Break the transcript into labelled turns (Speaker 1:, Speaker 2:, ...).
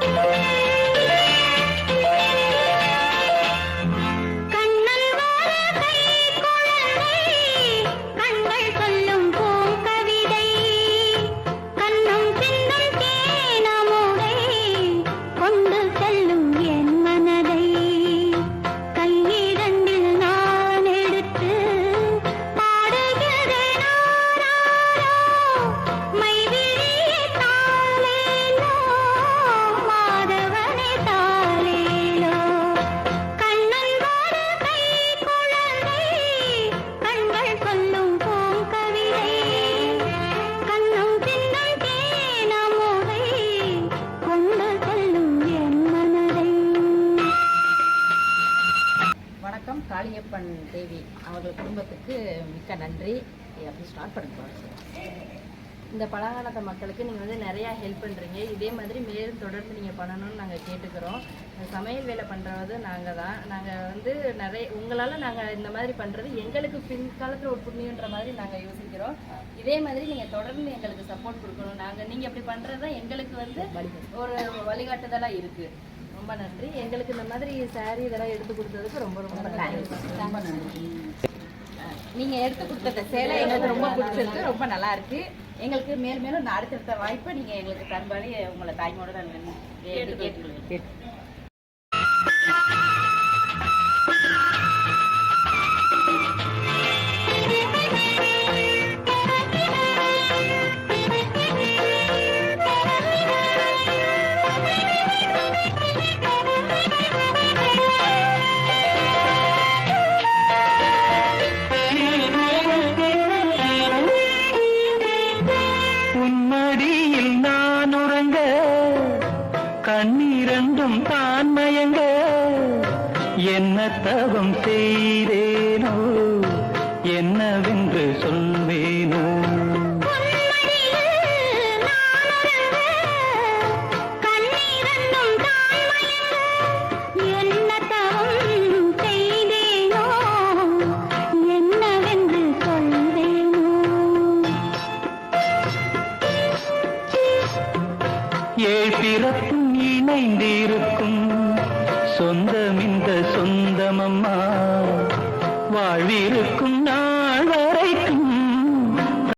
Speaker 1: Thank you.
Speaker 2: வணக்கம். காளியப்பன் தேவி அவர்கள் குடும்பத்துக்கு மிக்க நன்றி. அப்படி ஸ்டார்ட் பண்ணுங்க இந்த பழங்காலத்து மக்களுக்கு நீங்கள் வந்து நிறையா ஹெல்ப் பண்ணுறீங்க இதே மாதிரி மேலும் தொடர்ந்து நீங்கள் பண்ணணும்னு நாங்கள் கேட்டுக்கிறோம். சமையல் வேலை பண்ணுறது நாங்கள் தான். நாங்கள் வந்து நிறைய உங்களால் நாங்கள் இந்த மாதிரி பண்ணுறது எங்களுக்கு பின்காலத்தில் ஒரு புண்ணியன்ற மாதிரி நாங்கள் யோசிக்கிறோம். இதே மாதிரி நீங்கள் தொடர்ந்து எங்களுக்கு சப்போர்ட் கொடுக்கணும். நாங்கள் நீங்கள் அப்படி பண்ணுறது தான் எங்களுக்கு வந்து ஒரு வழிகாட்டுதலாக இருக்குது ரொம்ப நன்றி. எங்களுக்கு இந்த மாதிரி saree இதெல்லாம் எடுத்து கொடுத்ததுக்கு ரொம்ப ரொம்ப நன்றி.
Speaker 3: ரொம்ப நன்றி. நீங்க எடுத்து கொடுத்த சேலை எங்களுக்கு ரொம்ப பிடிச்சிருக்கு ரொம்ப நல்லா இருக்கு. எங்களுக்கு மேல் மேலும் இந்த அடுத்தடுத்த வாய்ப்பை நீங்க எங்களுக்கு தரும்படி உங்களை தாய்மோட தான் கேட்டுக்கொள்கிறேன்.
Speaker 1: கண்ணீரண்டும் தான் மயங்க என்ன தவம் செய்தேனோ? என்னவென்று சொல்வேனோ?
Speaker 4: ஏழ் பிறப்பும் இணைந்திருக்கும். சொந்தம் இந்த சொந்தமம்மா. வாழ்விருக்கும் நான்.